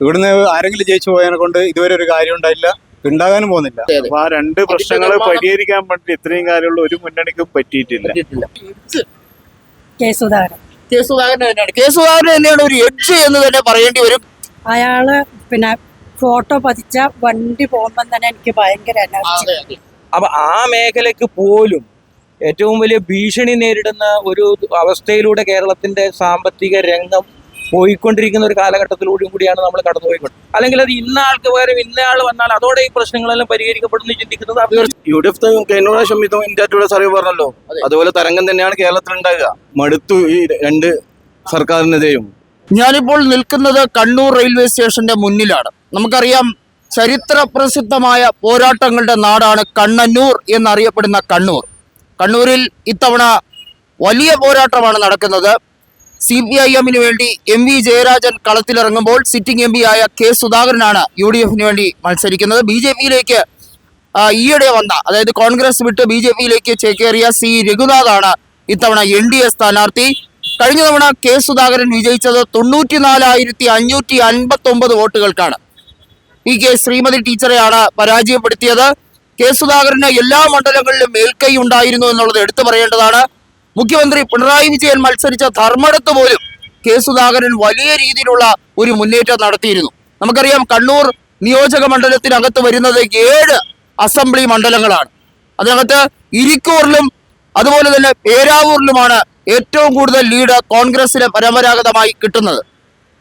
ഇവിടുന്ന് ആരെങ്കിലും ജയിച്ചു പോയതിനെ കൊണ്ട് ഇതുവരെ ഒരു കാര്യം ഉണ്ടായില്ല. ഉണ്ടാകാനും പോകുന്നില്ല. അപ്പൊ ആ രണ്ട് പ്രശ്നങ്ങൾ പരിഹരിക്കാൻ വേണ്ടി ഇത്രയും കാര്യമുള്ള ഒരു മുന്നണിക്കും പറ്റിയിട്ടില്ല. പറ്റിയിട്ടില്ല. കെ സുധാകരൻ. കെ സുധാകരൻ തന്നെയാണ്. കെ സുധാകരൻ തന്നെയാണ് ഒരു എഡ്ജ് എന്ന് തന്നെ പറയേണ്ടി വരും. അയാൾ പിന്നെ ഫോട്ടോ പതിച്ച വണ്ടി പോകുമ്പോൾ തന്നെ എനിക്ക് ഭയങ്കര എനർജി അപ്പൊ ആ മേഖലയ്ക്ക് പോലും ഏറ്റവും വലിയ ഭീഷണി നേരിടുന്ന ഒരു അവസ്ഥയിലൂടെ കേരളത്തിന്റെ സാമ്പത്തിക രംഗം പോയിക്കൊണ്ടിരിക്കുന്ന ഒരു കാലഘട്ടത്തിലൂടെയും കൂടിയാണ് നമ്മൾ കടന്നുപോയിക്കൊണ്ട്. അല്ലെങ്കിൽ അത് ഇന്ന ആൾക്ക് പകരം ഇന്ന ആൾ വന്നാൽ അതോടെ ഈ പ്രശ്നങ്ങളെല്ലാം പരിഹരിക്കപ്പെടുന്നു ചിന്തിക്കുന്നത് യു ഡി എഫ് കഴിഞ്ഞ പ്രാവശ്യം ഇത് ഇന്ത്യ സർവേ പറഞ്ഞല്ലോ. അതുപോലെ തരംഗം തന്നെയാണ് കേരളത്തിൽ ഉണ്ടാകുക മടുത്തു ഈ രണ്ട് സർക്കാരിനെതിരെയും. ഞാനിപ്പോൾ നിൽക്കുന്നത് കണ്ണൂർ റെയിൽവേ സ്റ്റേഷന്റെ മുന്നിലാണ്. നമുക്കറിയാം ചരിത്ര പ്രസിദ്ധമായ പോരാട്ടങ്ങളുടെ നാടാണ് കണ്ണന്നൂർ എന്നറിയപ്പെടുന്ന കണ്ണൂർ. കണ്ണൂരിൽ ഇത്തവണ വലിയ പോരാട്ടമാണ് നടക്കുന്നത്. സി പി ഐ എമ്മിന് വേണ്ടി എം വി ജയരാജൻ കളത്തിലിറങ്ങുമ്പോൾ സിറ്റിംഗ് എം ആയ കെ സുധാകരനാണ് യു ഡി എഫിന് വേണ്ടി മത്സരിക്കുന്നത്. ബി ജെ പിയിലേക്ക് ഈയിടെ വന്ന അതായത് കോൺഗ്രസ് വിട്ട് ബി ജെ പിയിലേക്ക് ചേക്കേറിയ സി രഘുനാഥാണ് ഇത്തവണ എൻ ഡി എ സ്ഥാനാർത്ഥി. കഴിഞ്ഞ തവണ കെ സുധാകരൻ വിജയിച്ചത് തൊണ്ണൂറ്റിനാലായിരത്തി അഞ്ഞൂറ്റി അൻപത്തി ഒമ്പത് വോട്ടുകൾക്കാണ്. പി കെ ശ്രീമതി ടീച്ചറെയാണ് പരാജയപ്പെടുത്തിയത്. കെ സുധാകരന് എല്ലാ മണ്ഡലങ്ങളിലും മേൽക്കൈ ഉണ്ടായിരുന്നു എന്നുള്ളത് എടുത്തു പറയേണ്ടതാണ്. മുഖ്യമന്ത്രി പിണറായി വിജയൻ മത്സരിച്ച ധർമ്മടത്ത് പോലും കെ സുധാകരൻ വലിയ രീതിയിലുള്ള ഒരു മുന്നേറ്റം നടത്തിയിരുന്നു. നമുക്കറിയാം കണ്ണൂർ നിയോജക മണ്ഡലത്തിനകത്ത് വരുന്നത് ഏഴ് അസംബ്ലി മണ്ഡലങ്ങളാണ്. അതിനകത്ത് ഇരിക്കൂറിലും അതുപോലെ തന്നെ പേരാവൂരിലുമാണ് ഏറ്റവും കൂടുതൽ ലീഡ് കോൺഗ്രസിന് പരമ്പരാഗതമായി കിട്ടുന്നത്.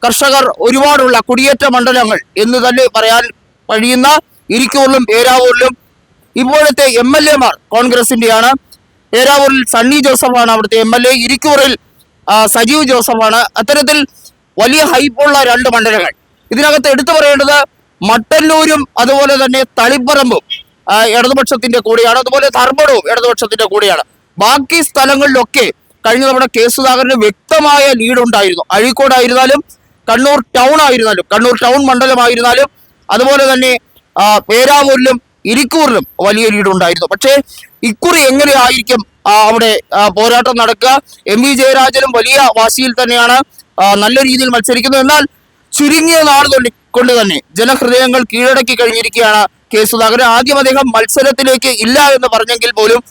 കർഷകർ ഒരുപാടുള്ള കുടിയേറ്റ മണ്ഡലങ്ങൾ എന്ന് തന്നെ പറയാൻ കഴിയുന്ന ഇരിക്കൂറിലും പേരാവൂരിലും ഇപ്പോഴത്തെ എം എൽ എമാർ കോൺഗ്രസിന്റെയാണ്. പേരാവൂരിൽ സണ്ണി ജോസഫാണ് അവിടുത്തെ എം എൽ എ ഇരിക്കൂറിൽ സജീവ് ജോസഫാണ്. അത്തരത്തിൽ വലിയ ഹൈപ്പുള്ള രണ്ട് മണ്ഡലങ്ങൾ. ഇതിനകത്ത് എടുത്തു പറയേണ്ടത് മട്ടന്നൂരും അതുപോലെ തന്നെ തളിപ്പറമ്പും ഇടതുപക്ഷത്തിന്റെ കൂടെയാണ്. അതുപോലെ ധർമ്മടവും ഇടതുപക്ഷത്തിന്റെ കൂടെയാണ്. ബാക്കി സ്ഥലങ്ങളിലൊക്കെ കഴിഞ്ഞ തവണ കെ സുധാകരന് വ്യക്തമായ ലീഡ് ഉണ്ടായിരുന്നു. അഴീക്കോടായിരുന്നാലും കണ്ണൂർ ടൗൺ ആയിരുന്നാലും കണ്ണൂർ ടൗൺ മണ്ഡലമായിരുന്നാലും അതുപോലെ തന്നെ പേരാവൂരിലും ഇരിക്കൂറിലും വലിയ ലീഡ് ഉണ്ടായിരുന്നു. പക്ഷേ ഇക്കുറി എങ്ങനെയായിരിക്കും അവിടെ പോരാട്ടം നടക്കുക? എം വി ജയരാജനും വലിയ വാശിയിൽ തന്നെയാണ് നല്ല രീതിയിൽ മത്സരിക്കുന്നത് എന്നാൽ ചുരുങ്ങിയ നാൾ കൊണ്ട് തന്നെ ജനഹൃദയങ്ങൾ കീഴടക്കി കഴിഞ്ഞിരിക്കുകയാണ് കെ സുധാകരൻ. ആദ്യം അദ്ദേഹം മത്സരത്തിലേക്ക് ഇല്ല എന്ന് പറഞ്ഞെങ്കിൽ പോലും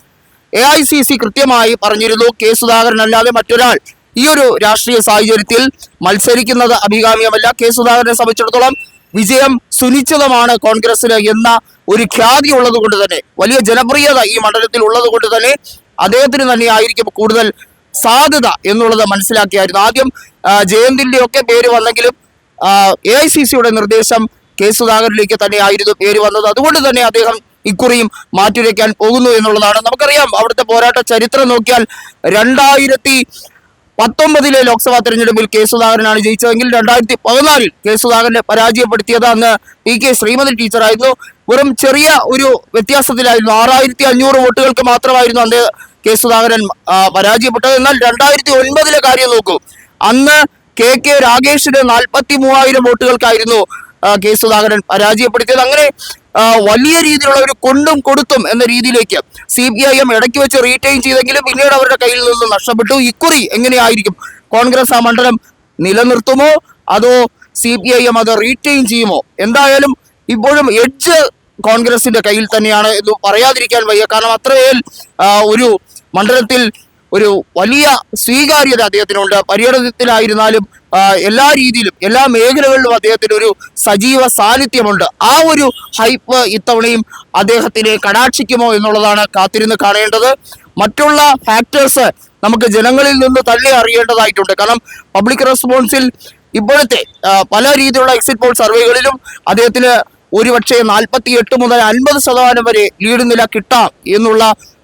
എ ഐ സി സി കൃത്യമായി പറഞ്ഞിരുന്നു കെ സുധാകരൻ അല്ലാതെ മറ്റൊരാൾ ഈ ഒരു രാഷ്ട്രീയ സാഹചര്യത്തിൽ മത്സരിക്കുന്നത് അഭികാമ്യമല്ല. കെ സുധാകരനെ സംബന്ധിച്ചിടത്തോളം വിജയം സുനിശ്ചിതമാണ് കോൺഗ്രസിന് എന്ന ഒരു ഖ്യാതി ഉള്ളത് കൊണ്ട് തന്നെ വലിയ ജനപ്രിയത ഈ മണ്ഡലത്തിൽ ഉള്ളത് കൊണ്ട് തന്നെ അദ്ദേഹത്തിന് തന്നെ ആയിരിക്കും കൂടുതൽ സാധ്യത എന്നുള്ളത് മനസ്സിലാക്കിയായിരുന്നു. ആദ്യം ജയന്തിന്റെ ഒക്കെ പേര് വന്നെങ്കിലും എ ഐ സി സിയുടെ നിർദ്ദേശം കെ സുധാകരനിലേക്ക് തന്നെയായിരുന്നു പേര് വന്നത്. അതുകൊണ്ട് തന്നെ അദ്ദേഹം ഇക്കുറിയും മാറ്റിവെക്കാൻ പോകുന്നു എന്നുള്ളതാണ്. നമുക്കറിയാം അവിടുത്തെ പോരാട്ട ചരിത്രം നോക്കിയാൽ രണ്ടായിരത്തി പത്തൊമ്പതിലെ ലോക്സഭാ തെരഞ്ഞെടുപ്പിൽ കെ സുധാകരനാണ് ജയിച്ചതെങ്കിൽ രണ്ടായിരത്തി പതിനാലിൽ കെ സുധാകരനെ പരാജയപ്പെടുത്തിയത് അന്ന് പി കെ ശ്രീമതി ടീച്ചറായിരുന്നു. വെറും ചെറിയ ഒരു വ്യത്യാസത്തിലായിരുന്നു. ആറായിരത്തി അഞ്ഞൂറ് വോട്ടുകൾക്ക് മാത്രമായിരുന്നു അന്ന് കെ സുധാകരൻ പരാജയപ്പെട്ടത്. എന്നാൽ രണ്ടായിരത്തി ഒൻപതിലെ കാര്യം നോക്കൂ. അന്ന് കെ കെ രാഗേഷിന് നാൽപ്പത്തി മൂവായിരം വോട്ടുകൾക്കായിരുന്നു കെ സുധാകരൻ പരാജയപ്പെടുത്തിയത്. അങ്ങനെ വലിയ രീതിയിലുള്ള ഒരു കൊണ്ടും കൊടുത്തും എന്ന രീതിയിലേക്ക് സി പി ഐ എം ഇടയ്ക്ക് വെച്ച് റീറ്റെയിൻ ചെയ്തെങ്കിലും പിന്നീട് അവരുടെ കയ്യിൽ നിന്ന് നഷ്ടപ്പെട്ടു. ഇക്കുറി എങ്ങനെയായിരിക്കും? കോൺഗ്രസ് ആ മണ്ഡലം നിലനിർത്തുമോ? അതോ സി പി ഐ എം അത് റീറ്റെയിൻ ചെയ്യുമോ? എന്തായാലും ഇപ്പോഴും എഡ്ജ് കോൺഗ്രസിന്റെ കയ്യിൽ തന്നെയാണ് എന്ന് പറയാതിരിക്കാൻ വയ്യ. കാരണം അത്രയേൽ ഒരു മണ്ഡലത്തിൽ ഒരു വലിയ സ്വീകാര്യത അദ്ദേഹത്തിനുണ്ട്. പര്യടനത്തിലായിരുന്നാലും എല്ലാ രീതിയിലും എല്ലാ മേഖലകളിലും അദ്ദേഹത്തിന് ഒരു സജീവ സാന്നിധ്യമുണ്ട്. ആ ഒരു ഹൈപ്പ് ഇത്തവണയും അദ്ദേഹത്തിനെ കടാക്ഷിക്കുമോ എന്നുള്ളതാണ് കാത്തിരുന്ന് കാണേണ്ടത്. മറ്റുള്ള ഫാക്ടേഴ്സ് നമുക്ക് ജനങ്ങളിൽ നിന്ന് തള്ളി അറിയേണ്ടതായിട്ടുണ്ട്. കാരണം പബ്ലിക് റെസ്പോൺസിൽ ഇപ്പോഴത്തെ പല രീതിയിലുള്ള എക്സിറ്റ് പോൾ സർവേകളിലും അദ്ദേഹത്തിന് ഒരുപക്ഷെ നാൽപ്പത്തി എട്ട് മുതൽ അൻപത് ശതമാനം വരെ ലീഡ് നില കിട്ടാം എന്നുള്ള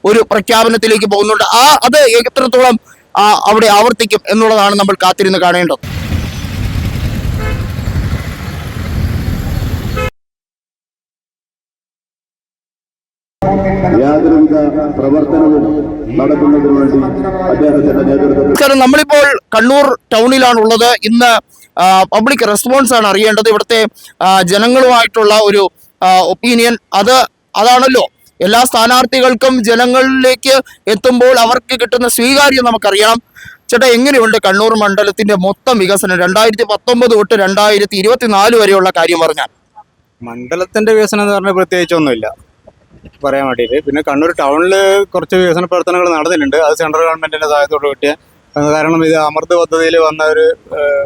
ഒരു പ്രഖ്യാപനത്തിലേക്ക് പോകുന്നുണ്ട്. ആ അത് എത്രത്തോളം അവിടെ ആവർത്തിക്കും എന്നുള്ളതാണ് നമ്മൾ കാത്തിരുന്ന് കാണേണ്ടത്. യാതൊരുവിധ പ്രവർത്തനവും നടത്തുന്നതിനു വേണ്ടി അദ്ദേഹത്തിന്റെ നേതൃത്വത്തിൽ നമ്മളിപ്പോൾ കണ്ണൂർ ടൗണിലാണുള്ളത്. ഇന്ന് പബ്ലിക് റെസ്പോൺസ് ആണ് അറിയേണ്ടത്. ഇവിടുത്തെ ജനങ്ങളുമായിട്ടുള്ള ഒരു ഒപ്പീനിയൻ അത് അതാണല്ലോ എല്ലാ സ്ഥാനാർത്ഥികൾക്കും ജനങ്ങളിലേക്ക് എത്തുമ്പോൾ അവർക്ക് കിട്ടുന്ന സ്വീകാര്യം നമുക്കറിയണം. ചേട്ടാ എങ്ങനെയുണ്ട് കണ്ണൂർ മണ്ഡലത്തിന്റെ മൊത്തം വികസനം? രണ്ടായിരത്തി പത്തൊമ്പത് തൊട്ട് രണ്ടായിരത്തി ഇരുപത്തിനാല് വരെയുള്ള കാര്യം പറഞ്ഞാൽ. മണ്ഡലത്തിന്റെ വികസനം എന്ന് പറഞ്ഞാൽ പ്രത്യേകിച്ചൊന്നുമില്ല. പറയാൻ വേണ്ടിയിട്ട്. പിന്നെ കണ്ണൂർ ടൗണിൽ കുറച്ച് വികസന പ്രവർത്തനങ്ങൾ നടന്നിട്ടുണ്ട്. അത് സെൻട്രൽ ഗവൺമെന്റിന്റെ സഹായത്തോട് കിട്ടിയ കാരണം ഇത് അമൃത് പദ്ധതിയിൽ വന്ന ഒരു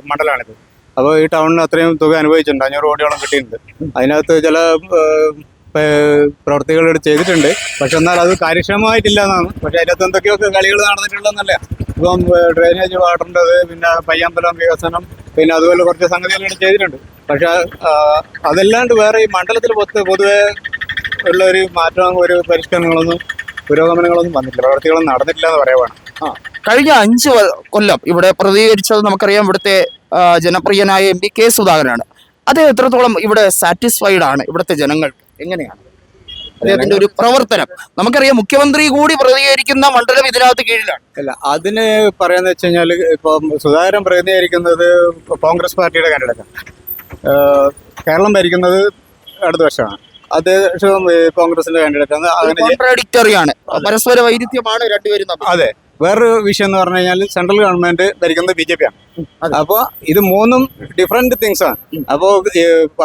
മണ്ഡലമാണിത്. അപ്പോൾ ഈ ടൗണിന് അത്രയും തുക അനുഭവിച്ചിട്ടുണ്ട്. അഞ്ഞൂറ് കോടിയോളം കിട്ടിയിട്ടുണ്ട്. അതിനകത്ത് ചില പ്രവർത്തികൾ ചെയ്തിട്ടുണ്ട്. പക്ഷെ എന്നാൽ അത് കാര്യക്ഷമമായിട്ടില്ല എന്നാണ് പക്ഷെ അതിനകത്ത് എന്തൊക്കെയൊക്കെ കളികൾ നടന്നിട്ടുണ്ടെന്നല്ല? ഇപ്പം ഡ്രെയിനേജ് വാട്ടറിന്റെത് പിന്നെ പയ്യാമ്പലം വികസനം പിന്നെ അതുപോലെ കുറച്ച് സംഗതികൾ ചെയ്തിട്ടുണ്ട്. പക്ഷെ ആ, അതല്ലാണ്ട് വേറെ ഈ മണ്ഡലത്തിൽ പൊത്ത് പൊതുവെ ഉള്ള ഒരു മാറ്റം ഒരു പരിഷ്കരണങ്ങളൊന്നും പുരോഗമനങ്ങളൊന്നും വന്നിട്ടില്ല. പ്രവർത്തികളൊന്നും നടന്നിട്ടില്ല എന്ന് പറയുവാണ്. കഴിഞ്ഞ അഞ്ച് കൊല്ലം ഇവിടെ പ്രതികരിച്ചത് നമുക്കറിയാം ഇവിടുത്തെ ജനപ്രിയനായ എം പി കെ സുധാകരനാണ്. അദ്ദേഹം എത്രത്തോളം ഇവിടെ സാറ്റിസ്ഫൈഡ് ആണ് ഇവിടുത്തെ ജനങ്ങൾ എങ്ങനെയാണ്? അദ്ദേഹത്തിന്റെ ഒരു പ്രവർത്തനം. നമുക്കറിയാം മുഖ്യമന്ത്രി കൂടി പ്രതികരിക്കുന്ന മണ്ഡലം ഇതിനകത്ത് കീഴിലാണ്. അല്ല അതിന് പറയാന്ന് വെച്ച് കഴിഞ്ഞാൽ ഇപ്പം സുധാകരൻ പ്രതിനിധീകരിക്കുന്നത് കോൺഗ്രസ് പാർട്ടിയുടെ കാൻഡിഡേറ്റാണ് കേരളം ഭരിക്കുന്നത് അടുത്ത വർഷമാണ്. അദ്ദേഹം കോൺഗ്രസിന്റെ കാൻഡിഡേറ്റ് ആണ്. പരസ്പര വൈരുദ്ധ്യമാണ് രണ്ടുപേരും അതെ. വേറൊരു വിഷയം എന്ന് പറഞ്ഞു കഴിഞ്ഞാൽ സെൻട്രൽ ഗവൺമെന്റ് ഭരിക്കുന്നത് ബി ജെ പി ആണ്. അപ്പോൾ ഇത് മൂന്നും ഡിഫറെന്റ് തിങ്സ് ആണ്. അപ്പോൾ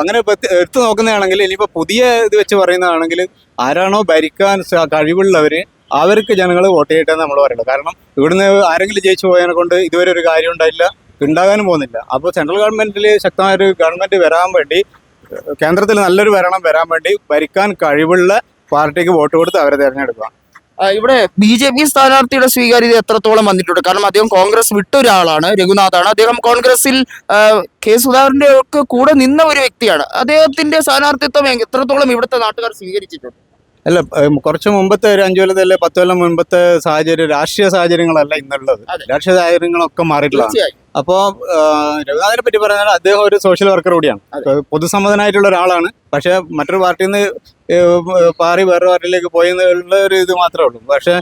അങ്ങനെ എടുത്തു നോക്കുന്നതാണെങ്കിൽ ഇനിയിപ്പോ പുതിയ ഇത് വെച്ച് പറയുന്നതാണെങ്കിൽ ആരാണോ ഭരിക്കാൻ കഴിവുള്ളവർ അവർക്ക് ജനങ്ങൾ വോട്ട് ചെയ്യട്ടെ നമ്മൾ പറയുന്നത്. കാരണം ഇവിടുന്ന് ആരെങ്കിലും ജയിച്ചു പോയതിനെ കൊണ്ട് ഇതുവരെ ഒരു കാര്യം ഉണ്ടായില്ല ഉണ്ടാകാനും പോകുന്നില്ല. അപ്പോൾ സെൻട്രൽ ഗവൺമെന്റിൽ ശക്തമായ ഒരു ഗവൺമെന്റ് വരാൻ വേണ്ടി കേന്ദ്രത്തിൽ നല്ലൊരു ഭരണം വരാൻ വേണ്ടി ഭരിക്കാൻ കഴിവുള്ള പാർട്ടിക്ക് വോട്ട് കൊടുത്ത് അവരെ തിരഞ്ഞെടുക്കുക. ഇവിടെ ബി ജെ പി സ്ഥാനാർത്ഥിയുടെ സ്വീകാര്യത എത്രത്തോളം വന്നിട്ടുണ്ട്? കാരണം അദ്ദേഹം കോൺഗ്രസ് വിട്ട ഒരാളാണ് രഘുനാഥാണ്. അദ്ദേഹം കോൺഗ്രസിൽ കെ സുധാകരന്റെ ഒക്കെ കൂടെ നിന്ന ഒരു വ്യക്തിയാണ്. അദ്ദേഹത്തിന്റെ സ്ഥാനാർത്ഥിത്വം എത്രത്തോളം ഇവിടുത്തെ നാട്ടുകാർ സ്വീകരിച്ചിട്ടുണ്ട്? അല്ല കുറച്ച് മുമ്പത്തെ ഒരു അഞ്ചു കൊല്ലത്തെ അല്ലെ പത്ത് കൊല്ലം മുമ്പത്തെ സാഹചര്യം രാഷ്ട്രീയ സാഹചര്യങ്ങളല്ല ഇന്നുള്ളത്. രാഷ്ട്രീയ സാഹചര്യങ്ങളൊക്കെ മാറിയിട്ടുള്ളതാണ്. അപ്പോ അപ്പോൾ രഘുനാഥിനെ പറ്റി പറഞ്ഞാൽ അദ്ദേഹം ഒരു സോഷ്യൽ വർക്കർ കൂടിയാണ്. പൊതുസമ്മതനായിട്ടുള്ള ഒരാളാണ്. പക്ഷെ മറ്റൊരു പാർട്ടിയിൽ നിന്ന് പാറി വേറെ പാർട്ടിയിലേക്ക് പോയി എന്നുള്ള ഒരു ഇത് മാത്രമേ ഉള്ളൂ. പക്ഷേ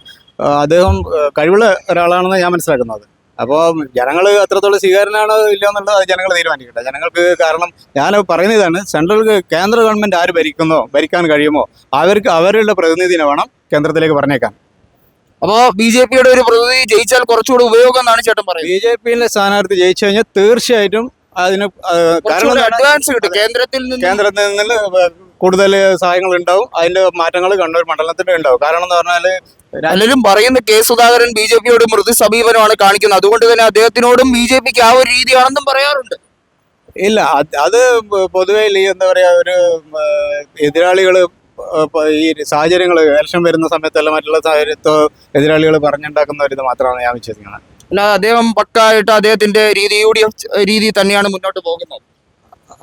അദ്ദേഹം കഴിവുള്ള ഒരാളാണെന്ന് ഞാൻ മനസ്സിലാക്കുന്നത്. അപ്പോൾ ജനങ്ങൾ അത്രത്തോളം സ്വീകാരനാണോ ഇല്ല എന്നുള്ളത് അത് ജനങ്ങൾ തീരുമാനിക്കട്ടെ. ജനങ്ങൾക്ക് കാരണം ഞാൻ പറയുന്ന ഇതാണ് സെൻട്രൽ കേന്ദ്ര ഗവൺമെന്റ് ആര് ഭരിക്കുന്നോ ഭരിക്കാൻ കഴിയുമോ അവർക്ക് അവരുടെ പ്രതിനിധിനെ വേണം കേന്ദ്രത്തിലേക്ക് പറഞ്ഞേക്കാൻ. അപ്പോൾ ബി ജെ പിയുടെ ഒരു പ്രതിനിധി ജയിച്ചാൽ കുറച്ചുകൂടി ഉപയോഗം എന്നാണ് ചേട്ടൻ പറയുന്നത്. ബി ജെ പിയിലെ സ്ഥാനാർത്ഥി ജയിച്ചു കഴിഞ്ഞാൽ തീർച്ചയായിട്ടും അതിന് കാരണം അഡ്വാൻസ് കിട്ടും. കേന്ദ്രത്തിൽ നിന്ന് കേന്ദ്രത്തിൽ നിന്ന് കൂടുതൽ സഹായങ്ങൾ ഉണ്ടാവും അതിന്റെ മാറ്റങ്ങൾ കണ്ണൂർ മണ്ഡലത്തിന്റെ ഉണ്ടാവും. കാരണം എന്ന് പറഞ്ഞാൽ പലരും പറയുന്ന കെ സുധാകരൻ ബി ജെ പിയോട് മൃദു സമീപനമാണ് കാണിക്കുന്നത്. അതുകൊണ്ട് തന്നെ അദ്ദേഹത്തിനോടും ബി ജെ പിക്ക് ആ ഒരു രീതിയാണെന്നും പറയാറുണ്ട്. ഇല്ല അത് പൊതുവേ എന്താ പറയാ ഒരു എതിരാളികൾ ഈ സാഹചര്യങ്ങൾ ഇലക്ഷൻ വരുന്ന സമയത്തല്ല മറ്റുള്ള സാഹചര്യത്തോ എതിരാളികൾ പറഞ്ഞുണ്ടാക്കുന്ന ഒരു ഇത് മാത്രമാണ് ഞാൻ വിശ്വസിക്കുന്നത്. അല്ലാതെ അദ്ദേഹം പക്കായിട്ട് അദ്ദേഹത്തിന്റെ രീതി യു ഡി എഫ് രീതി തന്നെയാണ് മുന്നോട്ട് പോകുന്നത്.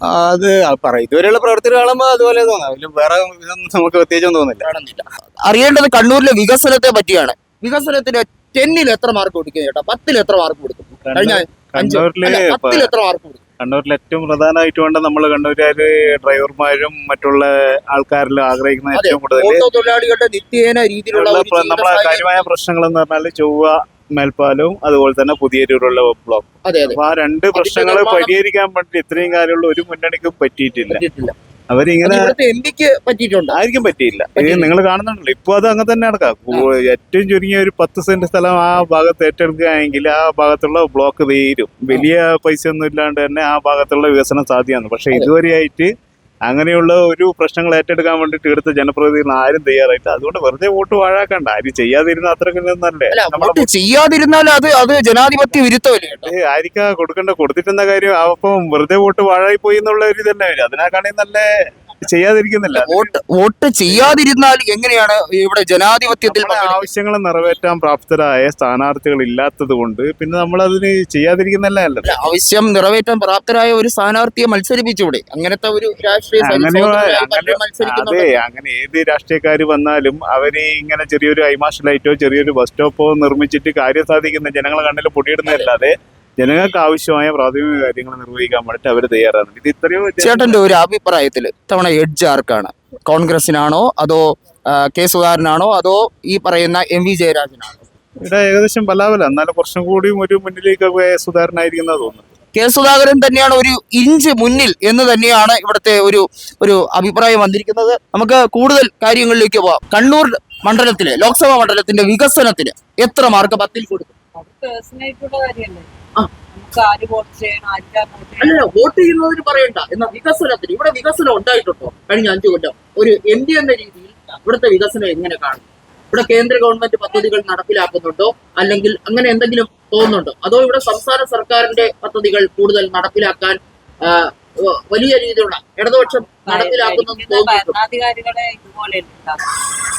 അത് പറയും ഇതുവരെയുള്ള പ്രവർത്തനം കാണുമ്പോൾ അതുപോലെ തോന്നാം. വേറെ ഇതൊന്നും നമുക്ക് പ്രത്യേകിച്ചൊന്നും തോന്നില്ല. അറിയേണ്ടത് കണ്ണൂരിലെ വികസനത്തെ പറ്റിയാണ്. വികസനത്തിന് ടെന്നിൽ എത്ര മാർക്ക് കൊടുക്കും ചേട്ടാ? പത്തിൽ എത്ര മാർക്ക് കൊടുക്കും? കഴിഞ്ഞ പത്തിൽ എത്ര മാർക്ക് കൊടുക്കും? കണ്ണൂരിൽ ഏറ്റവും പ്രധാനമായിട്ട് വേണ്ട നമ്മൾ കണ്ണൂരുകാര് ഡ്രൈവർമാരും മറ്റുള്ള ആൾക്കാരിലും ആഗ്രഹിക്കുന്ന ഏറ്റവും കൂടുതൽ ഓട്ടോ തൊഴിലാളികളുടെ നിത്യേന രീതിയിലുള്ള നമ്മളെ കാര്യമായ പ്രശ്നങ്ങൾ എന്ന് പറഞ്ഞാൽ ചൊവ്വ മേൽപ്പാലവും അതുപോലെ തന്നെ പുതിയ പുതിയൊരുള്ള ബ്ലോക്ക് അതെ അതെ. അപ്പൊ ആ രണ്ട് പ്രശ്നങ്ങൾ പരിഹരിക്കാൻ വേണ്ടി ഇത്രയും കാര്യമുള്ള ഒരു മുന്നണിക്കും പറ്റിയിട്ടില്ല. അവരിങ്ങനെ അത് ഇവിടുത്തെ എം പിക്ക് പറ്റിയിട്ടുണ്ട്. ആയിരിക്കും പറ്റിയില്ല. നിങ്ങൾ കാണുന്നുണ്ടല്ലോ. ഇപ്പൊ അത് അങ്ങനെ തന്നെ നടക്കാം. ഏറ്റവും ചുരുങ്ങിയ ഒരു പത്ത് സെന്റ് സ്ഥലം ആ ഭാഗത്ത് ഏറ്റെടുക്കുകയാണെങ്കിൽ ആ ഭാഗത്തുള്ള ബ്ലോക്ക് തീരും. വലിയ പൈസ ഒന്നും ഇല്ലാണ്ട് തന്നെ ആ ഭാഗത്തുള്ള വികസനം സാധ്യമാണ്. പക്ഷെ. ഇതുവരെയായിട്ട് അങ്ങനെയുള്ള ഒരു പ്രശ്നങ്ങൾ ഏറ്റെടുക്കാൻ വേണ്ടിട്ട് എടുത്ത ജനപ്രതിനിധികൾ ആരും തയ്യാറായിട്ട് അതുകൊണ്ട് വെറുതെ വോട്ട് വാഴാക്കണ്ട. ആരും ചെയ്യാതിരുന്ന അത്രക്കല്ലേ ചെയ്യാതിരുന്നാൽ അത് അത് ജനാധിപത്യ വിരുദ്ധമല്ലേ ചേട്ടാ കൊടുക്കണ്ട കൊടുത്തിട്ടെന്താ കാര്യം അപ്പം വെറുതെ വോട്ട് വാഴായി പോയി എന്നുള്ള ഒരു ഇതല്ലേ അതിനെക്കാണെങ്കിൽ നല്ല? ചെയ്യാതിരിക്കുന്നില്ല. വോട്ട് വോട്ട് ചെയ്യാതിരുന്നാൽ എങ്ങനെയാണ് ഇവിടെ ജനാധിപത്യത്തിൽ ആവശ്യങ്ങൾ നിറവേറ്റാൻ പ്രാപ്തരായ സ്ഥാനാർത്ഥികൾ ഇല്ലാത്തത് കൊണ്ട് പിന്നെ നമ്മൾ അതിന് ചെയ്യാതിരിക്കുന്നല്ല ആവശ്യം നിറവേറ്റാൻ പ്രാപ്തരായ ഒരു സ്ഥാനാർത്ഥിയെ മത്സരിപ്പിച്ചൂടെ അങ്ങനത്തെ ഒരു രാഷ്ട്രീയ അതെ അങ്ങനെ ഏത് രാഷ്ട്രീയക്കാർ വന്നാലും അവർ ഇങ്ങനെ ചെറിയൊരു ഐമാഷ് ലൈറ്റോ ചെറിയൊരു ബസ് സ്റ്റോപ്പോ നിർമ്മിച്ചിട്ട് കാര്യം സാധിക്കുന്ന ജനങ്ങളെ കണ്ണിൽ പൊടിയിടുന്നതല്ലാതെ ജനങ്ങൾക്ക് ആവശ്യമായ പ്രാഥമിക കാര്യങ്ങൾ നിർവഹിക്കാൻ വേണ്ടിട്ട് അവർ തയ്യാറാണ്. ഇത് ഇത്രയോ ചേട്ടന്റെ ഒരു അഭിപ്രായത്തിൽ തവണ എഡ്ജ് ആർക്കാണ്? കോൺഗ്രസിനാണോ അതോ കെ സുധാകരനാണോ അതോ ഈ പറയുന്ന എം വി ജയരാജനാണോ? ഇവിടെ ഏകദേശം പലാപല. എന്നാലും കുറച്ചും കൂടിയും ഒരു മുന്നിലേക്ക് സുധാകരനായിരിക്കുന്ന തോന്നുന്നു കെ സുധാകരൻ തന്നെയാണ് ഒരു ഇഞ്ച് മുന്നിൽ എന്ന് തന്നെയാണ് ഇവിടുത്തെ ഒരു ഒരു അഭിപ്രായം വന്നിരിക്കുന്നത്. നമുക്ക് കൂടുതൽ കാര്യങ്ങളിലേക്ക് പോവാം. കണ്ണൂർ മണ്ഡലത്തിലെ ലോക്സഭാ മണ്ഡലത്തിന്റെ വികസനത്തിന് എത്ര മാർക്ക് പത്തിൽ കൊടുക്കും? അല്ല വോട്ട് ചെയ്യുന്നതിന് പറയണ്ട. എന്നാൽ വികസനത്തിന് ഇവിടെ വികസനം ഉണ്ടായിട്ടുണ്ടോ? കഴിഞ്ഞ അഞ്ചു കൊല്ലം ഒരു എം ഡി എന്ന രീതിയിൽ ഇവിടുത്തെ വികസനം എങ്ങനെ കാണും? ഇവിടെ കേന്ദ്ര ഗവൺമെന്റ് പദ്ധതികൾ നടപ്പിലാക്കുന്നുണ്ടോ? അല്ലെങ്കിൽ അങ്ങനെ എന്തെങ്കിലും തോന്നുന്നുണ്ടോ? അതോ ഇവിടെ സംസ്ഥാന സർക്കാരിന്റെ പദ്ധതികൾ കൂടുതൽ നടപ്പിലാക്കാൻ വലിയ രീതിയിലുള്ള ഇടതുപക്ഷം നടപ്പിലാക്കുന്നു ഭരണാധികാരികളെ ഇതുപോലെ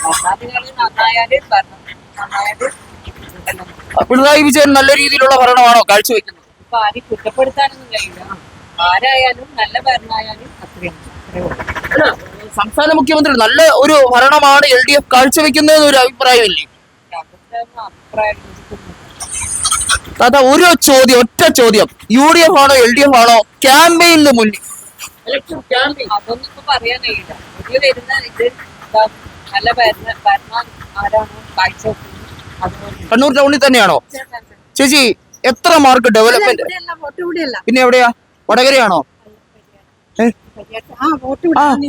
ഭരണാധികാരികൾ നന്നായാലും ഭരണം നന്നായാൽ ഇതെല്ലാം പിണറായി വിജയൻ നല്ല രീതിയിലുള്ള ഭരണമാണോ കാഴ്ചവെക്കുന്നത്? കുറ്റപ്പെടുത്താനൊന്നും കഴിയില്ല. ആരായാലും നല്ല ഭരണമായാലും അത്രയും. സംസ്ഥാന മുഖ്യമന്ത്രി നല്ല ഒരു ഭരണമാണ് എൽ ഡി എഫ് കാഴ്ചവെക്കുന്നത് ഒരു അഭിപ്രായമില്ലേ. താത്ത ഒരു ചോദ്യം ഒറ്റ ചോദ്യം. യു ഡി എഫ് ആണോ എൽ ഡി എഫ് ആണോ? ക്യാമ്പയിന് മുന്നിൽ. അതൊന്നും ഇപ്പൊ ഇതിൽ വരുന്ന ഇത് നല്ല ഭരണ ആരാണോ കണ്ണൂർ ടൗണിൽ തന്നെയാണോ? ചേച്ചി എത്ര മാർക്ക് ഡെവലപ്മെന്റ്. പിന്നെ എവിടെയാ? വടകരയാണോ?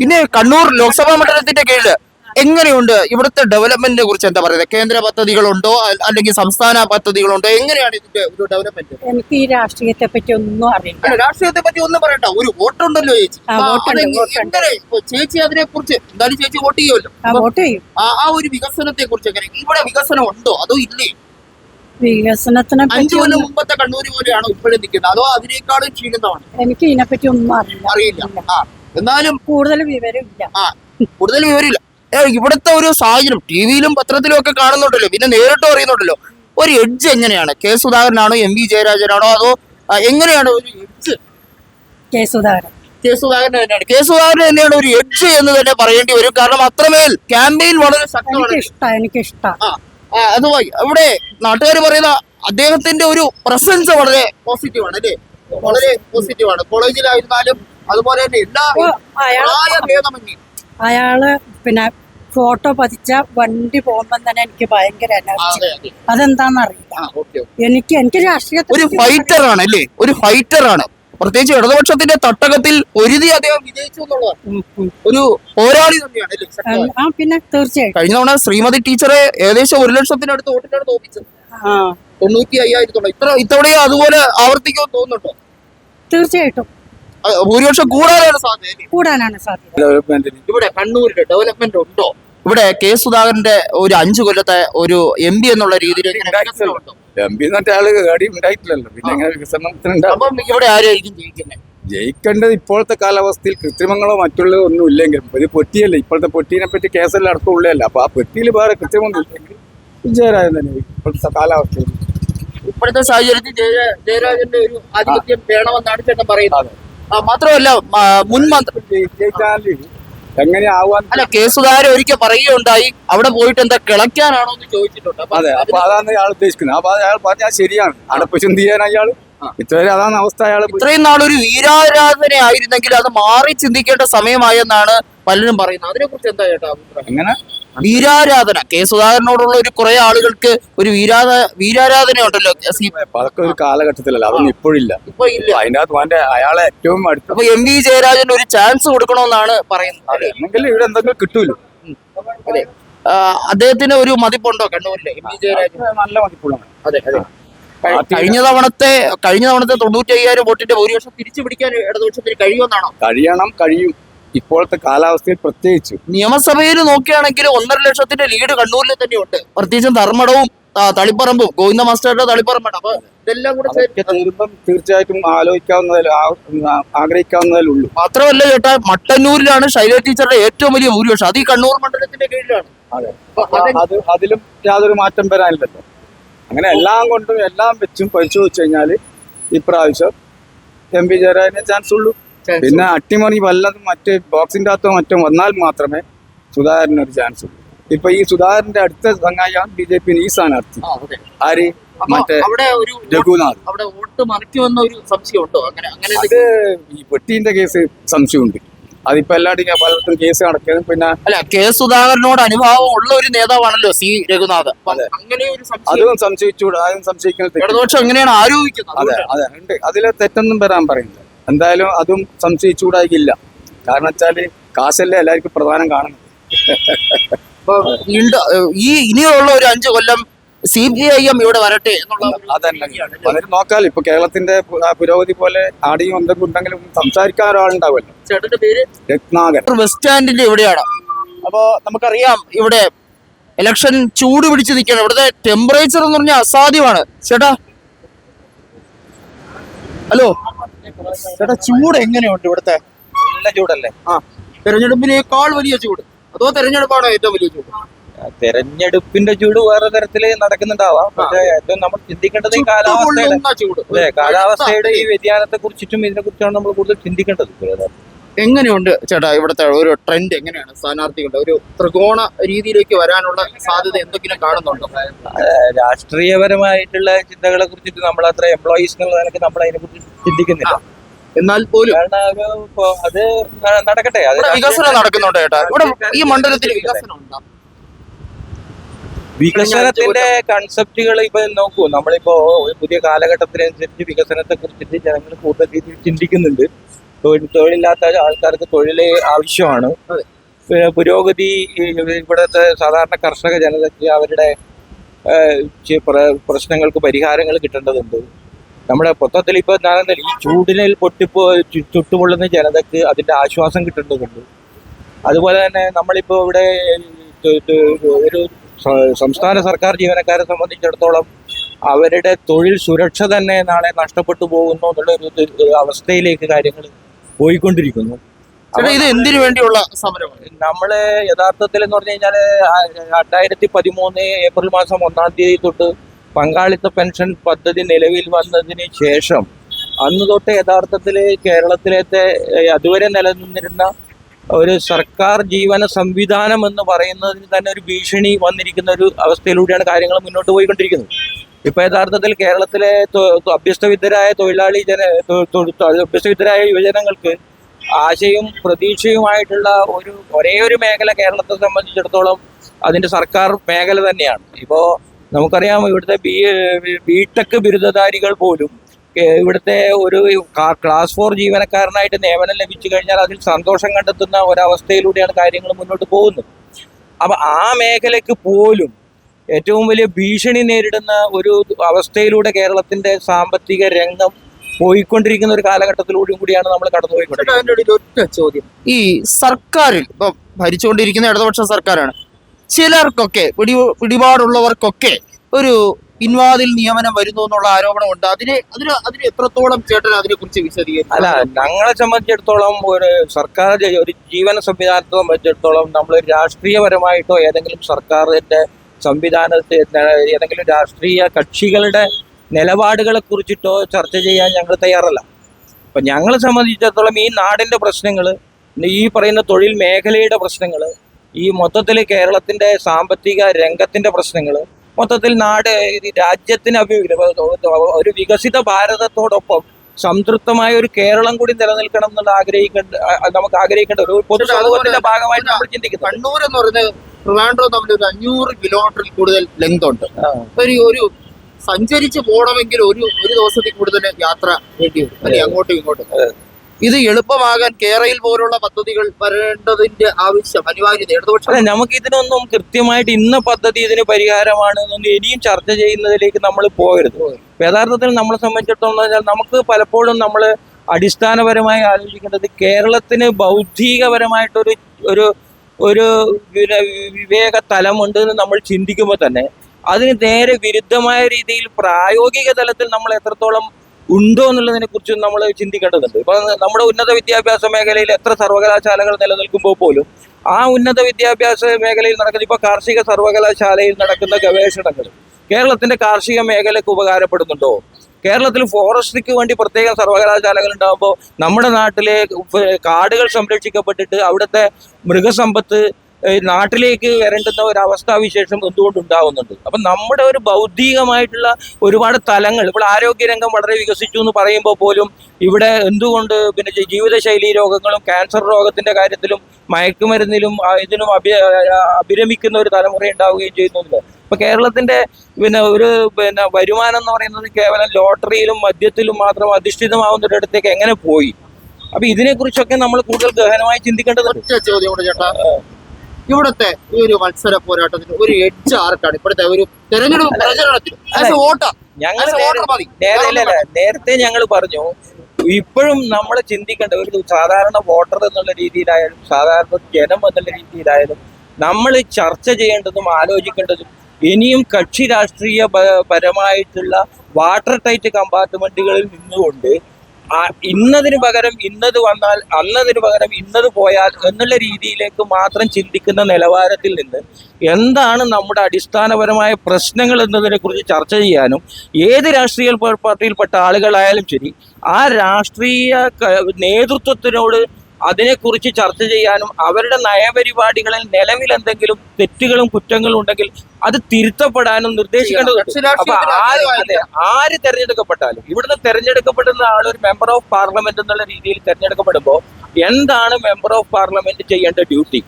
പിന്നെ കണ്ണൂർ ലോക്സഭാ മണ്ഡലത്തിന്റെ കീഴിൽ എങ്ങനെയുണ്ട് ഇവിടുത്തെ ഡെവലപ്മെന്റിനെ കുറിച്ച് എന്താ പറയുന്നത്? കേന്ദ്ര പദ്ധതികളുണ്ടോ? അല്ലെങ്കിൽ സംസ്ഥാന പദ്ധതികളുണ്ടോ? എങ്ങനെയാണ് ഇതിന്റെ ഒരു ഡെവലപ്മെന്റ് എനിക്ക് ഈ രാഷ്ട്രീയത്തെ പറ്റി ഒന്നും അറിയില്ല. രാഷ്ട്രീയത്തെ പറ്റി ഒന്നും പറയണ്ട. ഒരു വോട്ടുണ്ടല്ലോ ചേച്ചി. ചേച്ചി അതിനെ കുറിച്ച് എന്തായാലും ചേച്ചി വോട്ട് ചെയ്യുമല്ലോ. ആ വോട്ട് ചെയ്യും. ആ ഒരു വികസനത്തെ കുറിച്ച് എങ്ങനെ? ഇവിടെ വികസനം ഉണ്ടോ? അതോ ഇല്ലേ? വികസനത്തിനെ അഞ്ചു കൊല്ലം മുമ്പത്തെ കണ്ണൂര് പോലെയാണോ ഇപ്പോഴും നിൽക്കുന്നത്? അതോ അതിനേക്കാളും ക്ഷീണിതമാണ്? എനിക്ക് ഇതിനെപ്പറ്റി ഒന്നും അറിയില്ല. അറിയില്ല. എന്നാലും കൂടുതൽ വിവരം ഇല്ല ആ കൂടുതൽ വിവരമില്ല. ഇവിടുത്തെ ഒരു സാഹചര്യം. ടി വിയിലും പത്രത്തിലും ഒക്കെ കാണുന്നുണ്ടല്ലോ. പിന്നെ നേരിട്ടും അറിയുന്നുണ്ടല്ലോ. ഒരു എഡ്ജ് എങ്ങനെയാണ്? കെ സുധാകരനാണോ എം വി ജയരാജനാണോ അതോ എങ്ങനെയാണ് ഒരു edge K Sudhakaran. K Sudhakaran തന്നെയാണ്. കെ സുധാകരൻ തന്നെയാണ് ഒരു എഡ്ജ് എന്ന് തന്നെ പറയേണ്ടി വരും. കാരണം അത്രമേൽ ക്യാമ്പയിൻ വളരെ ശക്തമാണ്. അതുമായി. അവിടെ നാട്ടുകാർ പറയുന്ന അദ്ദേഹത്തിന്റെ ഒരു പ്രസൻസ് വളരെ പോസിറ്റീവ് ആണ് അല്ലേ? വളരെ പോസിറ്റീവ് ആണ്. കോളേജിലായിരുന്നാലും അതുപോലെ തന്നെ എല്ലാ പ്രായ ഭേദമന്യേ അയാൾ പിന്നെ ഫോട്ടോ പതിച്ച വണ്ടി പോകുമ്പോൾ തന്നെ എനിക്ക് ഭയങ്കര എനർജി അതെ, അതെ. അതെന്താന്നറിയില്ല ഓക്കേ, ഓക്കേ. എനിക്ക് എനിക്ക് രാഷ്ട്രീയത്തിൽ ഒരു ഫൈറ്റർ ആണ് അല്ലേ? ഒരു ഫൈറ്റർ ആണ്. പ്രത്യേകിച്ച് ഇടതുപക്ഷത്തിന്റെ തട്ടകത്തിൽ ഒരുതി അദ്ദേഹം വിജയിച്ചു എന്നുള്ളതാണ്. ഉം, ഉം. ഒരു പോരാളി തന്നെയാണ് ആ പിന്നെ തീർച്ചയായും കഴിഞ്ഞ തവണ ശ്രീമതി ടീച്ചറെ ഏകദേശം ഒരു ലക്ഷത്തിനടുത്ത് വോട്ടിനാണ് തോപ്പിച്ചത്. തൊണ്ണൂറ്റി അയ്യായിരത്തോളം ഇത്ര ഇത്തവണയും അതുപോലെ ആവർത്തിക്കുമെന്ന് തോന്നുന്നുണ്ടോ? തീർച്ചയായിട്ടും. ഭൂരിപക്ഷം കൂടാനാണ് സാധ്യത. കൂടാനാണ് സാധ്യത. ഇവിടെ കണ്ണൂരിൽ ഡെവലപ്മെന്റ് ഉണ്ടോ? ഇവിടെ കെ സുധാകരന്റെ ഒരു അഞ്ചു കൊല്ലത്തെ ഒരു എം പി എന്നുള്ള രീതിയിൽ? എം പി എന്നിട്ട് ആൾ ഗാഡി ഉണ്ടായിട്ടില്ലല്ലോ. പിന്നെ എങ്ങനെ വികസനത്തിനുണ്ടാവും. അപ്പം ഇവിടെ ആരായിരിക്കും ജയിക്കുന്നത് ജയിക്കേണ്ടത് ഇപ്പോഴത്തെ കാലാവസ്ഥയിൽ കൃത്രിമങ്ങളോ മറ്റുള്ളതോ ഒന്നും ഇല്ലെങ്കിലും ഒരു പൊട്ടിയല്ലേ? ഇപ്പോഴത്തെ പൊട്ടീനെ പറ്റി കേസെല്ലാം അടക്കം ഉള്ളതല്ല? അപ്പൊ ആ പെട്ടിയിൽ വേറെ കൃത്രിമൊന്നും ഇല്ലെങ്കിൽ വിജയരാജൻ തന്നെ ഇപ്പോഴത്തെ കാലാവസ്ഥയിൽ. ഇപ്പോഴത്തെ സാഹചര്യത്തിൽ ജയ- ജയരാജന്റെ ഒരു ആധിപത്യം വേണമെന്നാണ് ചേട്ടൻ പറയുന്നത്. മാത്രമല്ല മുൻമന്ത്രി മുൻ മന്ത്രി എങ്ങനെയാവാൻ അല്ല കെ സുധാകരൻ ഒരിക്കൽ പറയുകയുണ്ടായി. അവിടെ പോയിട്ട് എന്താ കിളയ്ക്കാനാണോ എന്ന് ചോദിച്ചിട്ടുണ്ട്. അതെ അപ്പൊ അതാണ് അയാൾ ഉദ്ദേശിക്കുന്നത്. അപ്പൊ അയാൾ പറഞ്ഞാൽ ശരിയാണ്. അടപ്പ് ചിന്തി ചെയ്യാൻ അയാൾ ഇത്രയും അതാണ് അവസ്ഥ അയാൾ ഇത്രയും നാളൊരു വീരാരാധന ആയിരുന്നെങ്കിൽ അത് മാറി ചിന്തിക്കേണ്ട സമയമായെന്നാണ് പലരും പറയുന്നത്. അതിനെ കുറിച്ച് എന്താ ചേട്ടാ അഭിപ്രായം? എങ്ങനെ? വീരാരാധന. കെ സുധാകരനോടുള്ള ഒരു കുറെ ആളുകൾക്ക് ഒരു വീരാധ വീരാരാധന ഉണ്ടല്ലോ അതൊക്കെ ഒരു കാലഘട്ടത്തിലല്ല? അതൊന്നും ഇപ്പോഴില്ല ഇപ്പൊ ഇല്ല. അതിനകത്ത് അവന്റെ അയാളെ ഏറ്റവും അടുത്ത അപ്പൊ എം വി ജയരാജന് ഒരു ചാൻസ് കൊടുക്കണമെന്നാണ് പറയുന്നത്. ഇവിടെ എന്തെങ്കിലും കിട്ടൂല്ലോ അതെ. അദ്ദേഹത്തിന് ഒരു മതിപ്പുണ്ടോ കണ്ണൂരിലെ? എം വി ജയരാജൻ നല്ല മതിപ്പുള്ളതാണ് അതെ അതെ. കഴി- കഴിഞ്ഞ തവണത്തെ കഴിഞ്ഞ തവണത്തെ തൊണ്ണൂറ്റി അയ്യായിരം വോട്ടിന്റെ ഭൂരിപക്ഷം തിരിച്ചു പിടിക്കാൻ ഇടതുപക്ഷത്തിന് കഴിയുമെന്നാണോ? കഴിയണം കഴിയും. ഇപ്പോഴത്തെ കാലാവസ്ഥയിൽ പ്രത്യേകിച്ച്. നിയമസഭയിൽ നോക്കുകയാണെങ്കിൽ ഒന്നര ലക്ഷത്തിന്റെ ലീഡ് കണ്ണൂരിൽ തന്നെയുണ്ട്. പ്രത്യേകിച്ചും ധർമ്മടവും തളിപ്പറമ്പും ഗോവിന്ദ മാസ്റ്ററുടെ തളിപ്പറമ്പാണ്. അപ്പൊ ഇതെല്ലാം കൂടെ തീർച്ചയായിട്ടും ആലോചിക്കാവുന്നതിൽ ആഗ്രഹിക്കാവുന്നതേ ഉള്ളൂ മാത്രമല്ല ചേട്ടാ മട്ടന്നൂരിലാണ് ശൈല ടീച്ചറുടെ ഏറ്റവും വലിയ ഭൂരിപക്ഷം. അത് ഈ കണ്ണൂർ മണ്ഡലത്തിന്റെ കീഴിലാണ്. അതെ. അത് അത് അതിലും യാതൊരു മാറ്റം വരാനില്ലല്ലോ. അങ്ങനെ എല്ലാം കൊണ്ടും എല്ലാം വെച്ചും പരിശോധിച്ചു കഴിഞ്ഞാൽ ഇപ്രാവശ്യം എം പി ജയരാജനെ ചാൻസ് ഉള്ളൂ പിന്നെ അട്ടിമറി വല്ലതും മറ്റേ ബോക്സിന്റെ അകത്തോ മറ്റോ വന്നാൽ മാത്രമേ സുധാകരന് ഒരു ചാൻസ് ഉള്ളൂ. ഇപ്പൊ ഈ സുധാകരന്റെ അടുത്ത സംഘായാണ് ബി ജെ പി ഈ സ്ഥാനാർത്ഥി. ആര്? മറ്റേ രഘുനാഥ്. അവിടെ വോട്ട് മറിക്കുമെന്ന ഒരു അങ്ങനെ അങ്ങനെ അത് ഈ പെട്ടീന്റെ കേസ് സംശയമുണ്ട്. അതിപ്പോ എല്ലായിടത്തും പലയിടത്തും കേസ് നടക്കുന്നത് പിന്നെ അല്ല കെ സുധാകരനോട് അനുഭാവം ഉള്ള ഒരു നേതാവാണല്ലോ സി രഘുനാഥ്. അങ്ങനെ ഒരു അതും സംശയിച്ചു അതും സംശയിക്കുന്നത്. ഇടതുപക്ഷം എങ്ങനെയാണ് ആരോപിക്കുന്നത്? അതെ അതെ ഉണ്ട്. അതിലെ തെറ്റൊന്നും വരാൻ പറയുന്നില്ല. എന്തായാലും അതും സംശയിച്ചുകൂടായിക്കില്ല കാരണം വെച്ചാൽ കാശല്ലേ എല്ലാവർക്കും പ്രധാനം കാണുന്നത്. ഈ ഇനിയുള്ള ഒരു അഞ്ചു കൊല്ലം സി പി ഐ എം ഇവിടെ വരട്ടെ അതല്ല. പലരും നോക്കാലോ. ഇപ്പൊ കേരളത്തിന്റെ പുരോഗതി പോലെ ആടിയും എന്തെങ്കിലും ഉണ്ടെങ്കിലും സംസാരിക്കാൻ ഒരാളുണ്ടാവുമല്ലോ. ചേട്ടന്റെ പേര്? രത്നാകരൻ. ബസ് സ്റ്റാൻഡിന്റെ ഇവിടെയാണ്. അപ്പോ നമുക്കറിയാം ഇവിടെ ഇലക്ഷൻ ചൂട് പിടിച്ച് നിൽക്കണം ഇവിടുത്തെ ടെമ്പറേച്ചർ എന്ന് പറഞ്ഞാൽ അസാധ്യമാണ്. ചേട്ടാ? ഹലോ ചേട്ടാ ചൂട് എങ്ങനെയുണ്ട് ഇവിടുത്തെ? നല്ല ചൂടല്ലേ? ആ തെരഞ്ഞെടുപ്പിനേക്കാൾ വലിയ ചൂട്. അതോ തെരഞ്ഞെടുപ്പാണോ ഏറ്റവും വലിയ ചൂട്? തെരഞ്ഞെടുപ്പിന്റെ ചൂട് വേറെ തരത്തിൽ നടക്കുന്നുണ്ടാവാം. പക്ഷെ ഏറ്റവും നമ്മൾ ചിന്തിക്കേണ്ടത് ഈ കാലാവസ്ഥയുടെ ചുട്ടുപൊള്ളുന്ന ചൂട്. അതെ കാലാവസ്ഥയുടെ ഈ വ്യതിയാനത്തെ കുറിച്ചിട്ടും ഇതിനെ കുറിച്ചാണ് നമ്മൾ കൂടുതൽ ചിന്തിക്കേണ്ടത് എങ്ങനെയുണ്ട് ചേട്ടാ ഇവിടുത്തെ ഒരു ട്രെൻഡ് എങ്ങനെയാണ്? സ്ഥാനാർത്ഥികളുടെ ഒരു ത്രികോണ രീതിയിലേക്ക് വരാനുള്ള സാധ്യത എന്തൊക്കെയാണ് കാണുന്നുണ്ടോ? രാഷ്ട്രീയപരമായിട്ടുള്ള ചിന്തകളെ കുറിച്ചിട്ട് നമ്മൾ അത്ര എംപ്ലോയീസ് എന്നുള്ള നിലയ്ക്ക് നമ്മൾ അതിനെ കുറിച്ച് ചിന്തിക്കുന്നില്ല എന്നാൽ പോലും. അത് നടക്കട്ടെ. വികസനം നടക്കുന്നുണ്ട് ചേട്ടാ ഇവിടെ ഈ മണ്ഡലത്തിൽ വികസനം. ഉണ്ടോ? വികസനത്തിന്റെ കൺസെപ്റ്റുകൾ ഇപ്പൊ നോക്കൂ. നമ്മളിപ്പോ ഒരു പുതിയ കാലഘട്ടത്തിനനുസരിച്ച് വികസനത്തെ കുറിച്ചിട്ട് ജനങ്ങൾ കൂടുതൽ രീതിയിൽ ചിന്തിക്കുന്നുണ്ട്. തൊഴിൽ തൊഴിലില്ലാത്ത ആൾക്കാർക്ക് തൊഴിൽ ആവശ്യമാണ്. പുരോഗതി ഇവിടുത്തെ സാധാരണ കർഷക ജനതയ്ക്ക് അവരുടെ പ്രശ്നങ്ങൾക്ക് പരിഹാരങ്ങൾ കിട്ടേണ്ടതുണ്ട്. നമ്മുടെ മൊത്തത്തിൽ ഇപ്പൊ എന്താണെന്ന് ഈ ചൂടിനിൽ പൊട്ടിപ്പോ ചുട്ടുപൊള്ളുന്ന ജനതക്ക് അതിന്റെ ആശ്വാസം കിട്ടുന്നതുണ്ട് അതുപോലെ തന്നെ നമ്മളിപ്പോ ഇവിടെ ഒരു സംസ്ഥാന സർക്കാർ ജീവനക്കാരെ സംബന്ധിച്ചിടത്തോളം അവരുടെ തൊഴിൽ സുരക്ഷ തന്നെ നാളെ നഷ്ടപ്പെട്ടു പോകുന്നു എന്നുള്ള ഒരു അവസ്ഥയിലേക്ക് കാര്യങ്ങൾ പോയിക്കൊണ്ടിരിക്കുന്നു. ഇത് എന്തിനു വേണ്ടിയുള്ള സമരം? നമ്മൾ യഥാർത്ഥത്തിൽ എന്ന് പറഞ്ഞു കഴിഞ്ഞാൽ രണ്ടായിരത്തി പതിമൂന്ന് ഏപ്രിൽ മാസം ഒന്നാം തീയതി തൊട്ട് പങ്കാളിത്ത പെൻഷൻ പദ്ധതി നിലവിൽ വന്നതിന് ശേഷം അന്ന് തൊട്ട് യഥാർത്ഥത്തിൽ കേരളത്തിലത്തെ അതുവരെ നിലനിന്നിരുന്ന ഒരു സർക്കാർ ജീവന സംവിധാനം എന്ന് പറയുന്നതിന് തന്നെ ഒരു ഭീഷണി വന്നിരിക്കുന്ന ഒരു അവസ്ഥയിലൂടെയാണ് കാര്യങ്ങൾ മുന്നോട്ട് പോയിക്കൊണ്ടിരിക്കുന്നത്. ഇപ്പൊ യഥാർത്ഥത്തിൽ കേരളത്തിലെ അഭ്യസ്തവിദ്യരായ തൊഴിലാളി ജന അഭ്യസ്തവിദ്യരായ യുവജനങ്ങൾക്ക് ആശയും പ്രതീക്ഷയുമായിട്ടുള്ള ഒരു ഒരേ ഒരു മേഖല കേരളത്തെ സംബന്ധിച്ചിടത്തോളം അതിന്റെ സർക്കാർ മേഖല തന്നെയാണ്. ഇപ്പോൾ നമുക്കറിയാം ഇവിടുത്തെ ബി ബിടെക് ബിരുദധാരികൾ പോലും ഇവിടുത്തെ ഒരു ക്ലാസ് ഫോർ ജീവനക്കാരനായിട്ട് നിയമനം ലഭിച്ചു കഴിഞ്ഞാൽ അതിൽ സന്തോഷം കണ്ടെത്തുന്ന ഒരവസ്ഥയിലൂടെയാണ് കാര്യങ്ങൾ മുന്നോട്ട് പോകുന്നത്. അപ്പം ആ മേഖലയ്ക്ക് പോലും ഏറ്റവും വലിയ ഭീഷണി നേരിടുന്ന ഒരു അവസ്ഥയിലൂടെ കേരളത്തിന്റെ സാമ്പത്തിക രംഗം പോയിക്കൊണ്ടിരിക്കുന്ന ഒരു കാലഘട്ടത്തിലൂടെയും കൂടിയാണ് നമ്മൾ കടന്നുപോയിക്കൊണ്ടിരിക്കുന്നത്. ഈ സർക്കാരിൽ ഇപ്പൊ ഭരിച്ചുകൊണ്ടിരിക്കുന്ന ഇടതുപക്ഷ സർക്കാരാണ് ചിലർക്കൊക്കെ പിടി പിടിപാടുള്ളവർക്കൊക്കെ ഒരു പിൻവാതിൽ നിയമനം വരുന്നു എന്നുള്ള ആരോപണമുണ്ട്. അതിന് അതിന് അതിന് എത്രത്തോളം ചേട്ടൻ അതിനെ കുറിച്ച് വിശദീകരിക്കും? അല്ല ഞങ്ങളെ സംബന്ധിച്ചിടത്തോളം ഒരു സർക്കാർ ഒരു ജീവന സംവിധാനത്തെ സംബന്ധിച്ചിടത്തോളം നമ്മൾ രാഷ്ട്രീയപരമായിട്ടോ ഏതെങ്കിലും സർക്കാരിന്റെ സംവിധാനത്തെ ഏതെങ്കിലും രാഷ്ട്രീയ കക്ഷികളുടെ നിലപാടുകളെ കുറിച്ചിട്ടോ ചർച്ച ചെയ്യാൻ ഞങ്ങൾ തയ്യാറല്ല. അപ്പൊ ഞങ്ങളെ സംബന്ധിച്ചിടത്തോളം ഈ നാടിന്റെ പ്രശ്നങ്ങൾ ഈ പറയുന്ന തൊഴിൽ മേഖലയുടെ പ്രശ്നങ്ങൾ ഈ മൊത്തത്തിൽ കേരളത്തിന്റെ സാമ്പത്തിക രംഗത്തിന്റെ പ്രശ്നങ്ങൾ മൊത്തത്തിൽ നാട് രാജ്യത്തിന് ഒരു വികസിത ഭാരതത്തോടൊപ്പം സംതൃപ്തമായ ഒരു കേരളം കൂടി നിലനിൽക്കണം എന്നുള്ള ആഗ്രഹിക്കേണ്ട നമുക്ക് ആഗ്രഹിക്കേണ്ട ഒരു പൊതു സമൂഹത്തിന്റെ ഭാഗമായിട്ട് നമ്മൾ ചിന്തിക്കുന്നത്. കണ്ണൂർ എന്ന് പറയുന്നത് ട്രിവാൻഡ്രം തമ്മിൽ ഒരു അഞ്ഞൂറ് കിലോമീറ്ററിൽ കൂടുതൽ ലെങ്ത് ഉണ്ട്. ഒരു ഒരു സഞ്ചരിച്ച് പോകണമെങ്കിൽ ഒരു ഒരു ദിവസത്തിൽ കൂടുതൽ യാത്ര വേണ്ടി വരും. അല്ലെങ്കിൽ അങ്ങോട്ടും ഇങ്ങോട്ടും. ഇത് എളുപ്പമാകാൻ കേരളയിൽ പോലുള്ള പദ്ധതികൾ വരേണ്ടതിന്റെ ആവശ്യം അനിവാര്യത ഇടതുപക്ഷം. നമുക്ക് ഇതിനൊന്നും കൃത്യമായിട്ട് ഇന്ന പദ്ധതി ഇതിന് പരിഹാരമാണ് എന്നൊന്നും ഇനിയും ചർച്ച ചെയ്യുന്നതിലേക്ക് നമ്മൾ പോകരുത്. യഥാർത്ഥത്തിൽ നമ്മളെ സംബന്ധിച്ചിടത്തോളം നമുക്ക് പലപ്പോഴും നമ്മൾ അടിസ്ഥാനപരമായി ആലോചിക്കേണ്ടത് കേരളത്തിന് ബൗദ്ധികപരമായിട്ടൊരു ഒരു ഒരു വിവേക തലമുണ്ട് എന്ന് നമ്മൾ ചിന്തിക്കുമ്പോൾ തന്നെ അതിന് നേരെ വിരുദ്ധമായ രീതിയിൽ പ്രായോഗിക തലത്തിൽ നമ്മൾ എത്രത്തോളം ഉണ്ടോ എന്നുള്ളതിനെ കുറിച്ച് നമ്മൾ ചിന്തിക്കേണ്ടതുണ്ട്. ഇപ്പൊ നമ്മുടെ ഉന്നത വിദ്യാഭ്യാസ മേഖലയിൽ എത്ര സർവകലാശാലകൾ നിലനിൽക്കുമ്പോൾ പോലും ആ ഉന്നത വിദ്യാഭ്യാസ മേഖലയിൽ നടക്കുന്ന ഇപ്പൊ കാർഷിക സർവകലാശാലയിൽ നടക്കുന്ന ഗവേഷണങ്ങൾ കേരളത്തിന്റെ കാർഷിക മേഖലയ്ക്ക് ഉപകാരപ്പെടുന്നുണ്ടോ? കേരളത്തിൽ ഫോറസ്ട്രിക്ക് വേണ്ടി പ്രത്യേക സർവകലാശാലകൾ ഉണ്ടാകുമ്പോൾ നമ്മുടെ നാട്ടിലെ കാടുകൾ സംരക്ഷിക്കപ്പെട്ടിട്ട് അവിടുത്തെ മൃഗസമ്പത്ത് നാട്ടിലേക്ക് വരേണ്ടുന്ന ഒരു അവസ്ഥാവിശേഷം എന്തുകൊണ്ട് ഉണ്ടാവുന്നുണ്ട് അപ്പം നമ്മുടെ ഒരു ബൗദ്ധികമായിട്ടുള്ള ഒരുപാട് തലങ്ങൾ ഇപ്പോൾ ആരോഗ്യരംഗം വളരെ വികസിച്ചു എന്ന് പറയുമ്പോൾ പോലും ഇവിടെ എന്തുകൊണ്ട് പിന്നെ ജീവിതശൈലി രോഗങ്ങളും ക്യാൻസർ രോഗത്തിന്റെ കാര്യത്തിലും മയക്കുമരുന്നിലും ഇതിനും അഭി അഭിരമിക്കുന്ന ഒരു തലമുറ ഉണ്ടാവുകയും ചെയ്യുന്നുണ്ട് ഇപ്പൊ കേരളത്തിന്റെ പിന്നെ ഒരു പിന്നെ വരുമാനം എന്ന് പറയുന്നത് കേവലം ലോട്ടറിയിലും മദ്യത്തിലും മാത്രം അധിഷ്ഠിതമാവുന്ന ഒരിടത്തേക്ക് എങ്ങനെ പോയി? അപ്പൊ ഇതിനെക്കുറിച്ചൊക്കെ നമ്മൾ കൂടുതൽ ഗഹനമായി ചിന്തിക്കേണ്ടത് ചോദ്യം കൂടെ ചേട്ടാ. ഇവിടുത്തെ ഈ ഒരു മത്സര പോരാട്ടത്തിന് ഒരു എഡ്ജ് ആർക്കാണ് ഇപ്പോഴത്തെ ഒരു തെരഞ്ഞെടുപ്പ് പ്രചരണത്തിൽ ഞങ്ങൾ. നേരത്തെ ഞങ്ങൾ പറഞ്ഞു ഇപ്പോഴും നമ്മൾ ചിന്തിക്കേണ്ട ഒരു സാധാരണ വോട്ടർ എന്നുള്ള രീതിയിലായാലും സാധാരണ ജനം എന്നുള്ള രീതിയിലായാലും നമ്മൾ ചർച്ച ചെയ്യേണ്ടതും ആലോചിക്കേണ്ടതും ഇനിയും കക്ഷി രാഷ്ട്രീയ പരമായിട്ടുള്ള വാട്ടർ ടൈറ്റ് കമ്പാർട്ട്മെന്റുകളിൽ നിന്നുകൊണ്ട് ആ ഇന്നതിന് പകരം ഇന്നത് വന്നാൽ അന്നതിന് പകരം ഇന്നത് പോയാൽ എന്നുള്ള രീതിയിലേക്ക് മാത്രം ചിന്തിക്കുന്ന നിലവാരത്തിൽ നിന്ന് എന്താണ് നമ്മുടെ അടിസ്ഥാനപരമായ പ്രശ്നങ്ങൾ എന്നതിനെ കുറിച്ച് ചർച്ച ചെയ്യാനും ഏത് രാഷ്ട്രീയ പാർട്ടിയിൽപ്പെട്ട ആളുകളായാലും ശരി ആ രാഷ്ട്രീയ നേതൃത്വത്തിനോട് അതിനെക്കുറിച്ച് ചർച്ച ചെയ്യാനും അവരുടെ നയപരിപാടികളിൽ നിലവിൽ എന്തെങ്കിലും തെറ്റുകളും കുറ്റങ്ങളും ഉണ്ടെങ്കിൽ അത് തിരുത്തപ്പെടാനും നിർദ്ദേശിക്കേണ്ടതുണ്ട് അപ്പൊ ആര് അതെ, അതീതമായിരിക്കണം. ആര് തെരഞ്ഞെടുക്കപ്പെട്ടാലും ഇവിടുന്ന് തെരഞ്ഞെടുക്കപ്പെടുന്ന ആൾ ഒരു മെമ്പർ ഓഫ് പാർലമെന്റ് എന്നുള്ള രീതിയിൽ തെരഞ്ഞെടുക്കപ്പെടുമ്പോൾ എന്താണ് മെമ്പർ ഓഫ് പാർലമെന്റ് ചെയ്യേണ്ട ഡ്യൂട്ടി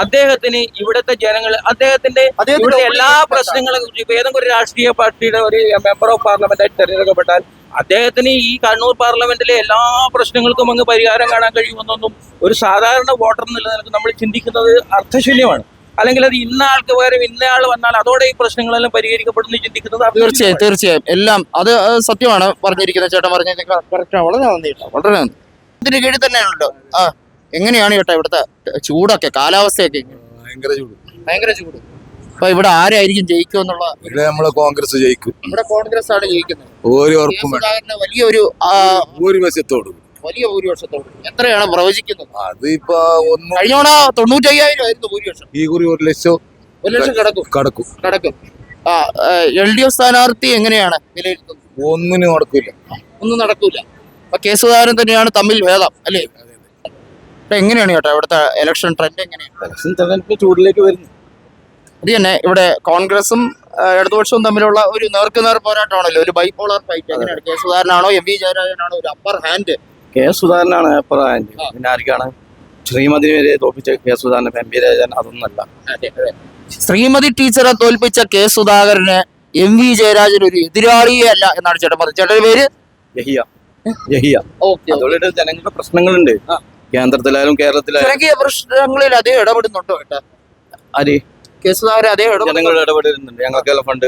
അദ്ദേഹത്തിന് ഇവിടുത്തെ ജനങ്ങൾ അദ്ദേഹത്തിന്റെ ഇവിടുത്തെ ഇവിടെ എല്ലാ പ്രശ്നങ്ങളെ കുറിച്ച് ഏതെങ്കിലും ഒരു രാഷ്ട്രീയ പാർട്ടിയുടെ ഒരു മെമ്പർ ഓഫ് പാർലമെന്റ് ആയിട്ട് തെരഞ്ഞെടുക്കപ്പെട്ടാൽ അദ്ദേഹത്തിന് ഈ കണ്ണൂർ പാർലമെന്റിലെ എല്ലാ പ്രശ്നങ്ങൾക്കും അങ്ങ് പരിഹാരം കാണാൻ കഴിയുമെന്നൊന്നും ഒരു സാധാരണ വോട്ടർ എന്നുള്ള നമ്മൾ ചിന്തിക്കുന്നത് അർത്ഥശൂന്യമാണ്. അല്ലെങ്കിൽ അത് ഇന്ന ആൾക്ക് പകരം ഇന്ന ആൾ വന്നാൽ അതോടെ ഈ പ്രശ്നങ്ങളെല്ലാം പരിഹരിക്കപ്പെടുന്നു ചിന്തിക്കുന്നത് തീർച്ചയായും. തീർച്ചയായും. എല്ലാം അത് സത്യമാണ് പറഞ്ഞിരിക്കുന്നത് ചേട്ടൻ പറഞ്ഞത് കറക്റ്റാണ് വളരെ നന്ദി വളരെ നന്ദി. ഇതിന് കീഴിൽ തന്നെയാണല്ലോ. ആ എങ്ങനെയാണ് ചേട്ടാ ഇവിടുത്തെ ചൂടൊക്കെ കാലാവസ്ഥയൊക്കെ? ഭയങ്കര ചൂട്. ഭയങ്കര ചൂട്. അപ്പൊ ഇവിടെ ആരായിരിക്കും ജയിക്കുമെന്നുള്ള ഇവിടെ നമ്മൾ കോൺഗ്രസ് ജയിക്കും. ഇവിടെ കോൺഗ്രസ് ആണ് ജയിക്കുന്നത്. ഒരു കെ. ഉറപ്പും വേണ്ട. സുധാകരന് വലിയൊരു ആ, ഭൂരിപക്ഷത്തോട് വലിയ ഭൂരിപക്ഷത്തോട്. എത്രയാണ് പ്രവചിക്കുന്നത്? അത് ഇപ്പൊ ഒന്നും കഴിഞ്ഞ തവണ തൊണ്ണൂറ്റയ്യായിരം ആയിരുന്നു ഭൂരിപക്ഷം. ഈ കുറി ഒരു ലക്ഷം ഒരു ലക്ഷം കിടക്കും. കടക്കും. കിടക്കും. ആ എൽ ഡി എഫ് സ്ഥാനാർത്ഥി എങ്ങനെയാണ് വിലയിരുത്തുന്നത്? ഒന്നിനും നടക്കില്ല ഒന്നും നടക്കൂല. അപ്പൊ കെ സുധാകരൻ തന്നെയാണ് തമ്മിൽ ഭേദം അല്ലേ? അപ്പൊ എങ്ങനെയാണ് ചേട്ടാ ഇവിടുത്തെ ഇലക്ഷൻ ട്രെൻഡ് എങ്ങനെയാണ്? ഇലക്ഷൻ തെരഞ്ഞെടുപ്പ് ചൂടിലേക്ക് വരുന്നു. ഇത് തന്നെ ഇവിടെ കോൺഗ്രസും ഇടതുപക്ഷവും തമ്മിലുള്ള ഒരു നേർക്കുനേർ പോരാട്ടമാണല്ലോ. ഒരു ബൈപോളർ ഫൈറ്റ് എങ്ങനെയാണ് കെ സുധാകരനാണോ എം വി ജയരാജനാണോ ഒരു upper hand K upper hand പിന്നെ ആർക്കാണ്? ശ്രീമതി വരെ തോൽപ്പിച്ച K Sudhakaran M V Rajan അതൊന്നല്ല. ശ്രീമതി ടീച്ചറെ തോൽപ്പിച്ച കെ സുധാകരന് എം വി ജയരാജൻ ഒരു എതിരാളിയേ അല്ല എന്നാണ് ചേട്ടൻ പറഞ്ഞത്. ചേട്ടന്റെ പേര്? യഹിയ. യഹിയ. ഓക്കെ അതുപോലെ ജനങ്ങളുടെ പ്രശ്നങ്ങളുണ്ട്. കേന്ദ്രത്തിലായാലും കേരളത്തിലായാലും. പ്രശ്നങ്ങളിൽ അതേ ഇടപെടുന്നുണ്ടോ ചേട്ടാ? ആര്? കെ അതേ ഇടപെടുന്നുണ്ടോ? ജനങ്ങൾ ഇടപെടുന്നുണ്ട് ഞങ്ങൾക്കെല്ലാം ഫണ്ട്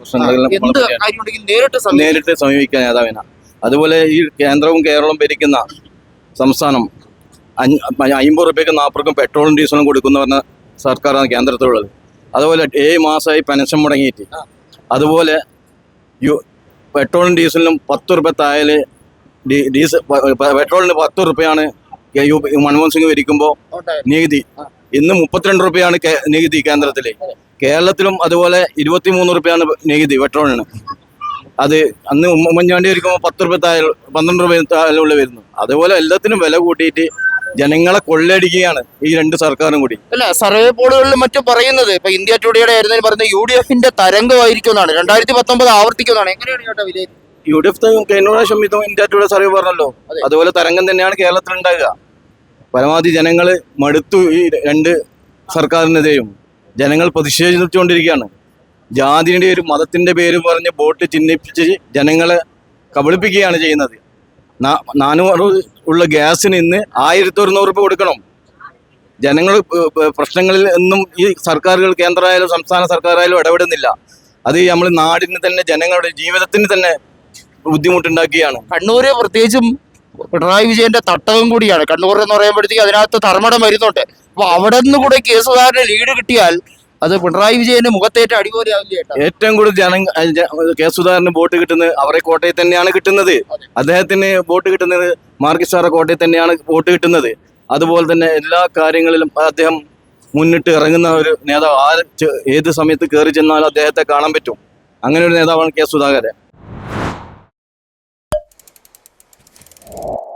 പ്രശ്നങ്ങളെല്ലാം എന്ത് നമ്മൾ കാര്യം ഉണ്ടെങ്കിൽ നേരിട്ട്. നേരിട്ട് സമീപിക്കാൻ നേതാവിന അതുപോലെ ഈ കേന്ദ്രവും കേരളവും ഭരിക്കുന്ന സംസ്ഥാനം അമ്പത് റുപ്യക്ക് നാൽപ്പത് റുപ്യ പെട്രോളും ഡീസലും കൊടുക്കുന്ന പറഞ്ഞ സർക്കാരാണ് കേന്ദ്രത്തിലുള്ളത് അതുപോലെ ഏഴ് മാസമായി പെൻഷൻ മുടങ്ങിയിട്ട് അതുപോലെ യു പെട്രോളും ഡീസലിനും പത്ത് റുപ്യ താഴെ ഡീസൽ പെട്രോളിന് പത്ത് റുപ്യാണ് യു മൻമോഹൻ സിംഗ് ഭരിക്കുമ്പോൾ. നികുതി ഇന്ന് മുപ്പത്തിരണ്ട് റുപ്യാണ് നികുതി കേന്ദ്രത്തിൽ കേരളത്തിലും അതുപോലെ ഇരുപത്തി മൂന്ന് റുപ്യാണ് നികുതി പെട്രോളിന്. അത് അന്ന് ഉമ്മൻചാണ്ടി ഒരുക്കുമ്പോൾ പത്ത് റുപ്യ താഴെ പന്ത്രണ്ട് റുപ്യ താഴെയുള്ള വരുന്നു. അതുപോലെ എല്ലാത്തിനും വില കൂട്ടിയിട്ട് ജനങ്ങളെ കൊള്ളയടിക്കുകയാണ് ഈ രണ്ട് സർക്കാരും കൂടി. അല്ല സർവേ പോളുകളിലും മറ്റും പറയുന്നത് ഇപ്പൊ ഇന്ത്യ ടുഡേയുടെ ആയിരുന്നു പറയുന്നത് യു ഡി എഫിന്റെ തരംഗമായിരിക്കും എന്നാണ് രണ്ടായിരത്തി പത്തൊമ്പത് ആവർത്തിക്കുന്നതാണ് എങ്ങനെയാണ് യു ഡി എഫ് കഴിഞ്ഞ പ്രാവശ്യം ഇതും ഇന്ത്യ ടുഡേ സർവേ പറഞ്ഞല്ലോ. അതുപോലെ തരംഗം തന്നെയാണ് കേരളത്തിൽ ഉണ്ടാകുക പരമാവധി ജനങ്ങൾ മടുത്തു ഈ രണ്ട് സർക്കാരിനെതിരെയും. ജനങ്ങൾ പ്രതിഷേധിച്ചുകൊണ്ടിരിക്കുകയാണ്. ജാതിയുടെ ഒരു മതത്തിന്റെ പേര് പറഞ്ഞ് ബോട്ട് ചിഹ്നിപ്പിച്ച് ജനങ്ങളെ കബളിപ്പിക്കുകയാണ് ചെയ്യുന്നത്. നാനൂറ് ഉള്ള ഗ്യാസിന് ഇന്ന് ആയിരത്തി ഒരുന്നൂറ് രൂപ കൊടുക്കണം. ജനങ്ങൾ പ്രശ്നങ്ങളിൽ ഒന്നും ഈ സർക്കാരുകൾ കേന്ദ്രമായാലും സംസ്ഥാന സർക്കാരായാലും ഇടപെടുന്നില്ല. അത് നമ്മൾ നാടിന് തന്നെ ജനങ്ങളുടെ ജീവിതത്തിന് തന്നെ ബുദ്ധിമുട്ടുണ്ടാക്കുകയാണ്. കണ്ണൂര് പ്രത്യേകിച്ചും പിണറായി വിജയന്റെ തട്ടകം കൂടിയാണ്. കണ്ണൂർ എന്ന് പറയുമ്പോഴത്തേക്ക് അതിനകത്ത് ധർമ്മടം വരുന്നുണ്ട്. അപ്പൊ അവിടെ നിന്ന് കൂടെ കേസുകാരന് ലീഡ് കിട്ടിയാൽ അത് പിണറായി വിജയന്റെ മുഖത്തേറ്റ അടിപൊളിയാവില്ല ഏറ്റവും കൂടുതൽ ജന ജ- കെ വോട്ട് കിട്ടുന്നത് അവരെ കോട്ടയിൽ തന്നെയാണ് കിട്ടുന്നത്. അദ്ദേഹത്തിന് വോട്ട് കിട്ടുന്നത് മാർക്കിസ്റ്റാറെ കോട്ടയിൽ തന്നെയാണ് വോട്ട് കിട്ടുന്നത്. അതുപോലെ തന്നെ എല്ലാ കാര്യങ്ങളിലും അദ്ദേഹം മുന്നിട്ട് ഇറങ്ങുന്ന ഒരു നേതാവ് ആ ഏത് സമയത്ത് കയറി ചെന്നാലും അദ്ദേഹത്തെ കാണാൻ പറ്റും. അങ്ങനെ ഒരു നേതാവാണ് കെ സുധാകരൻ. you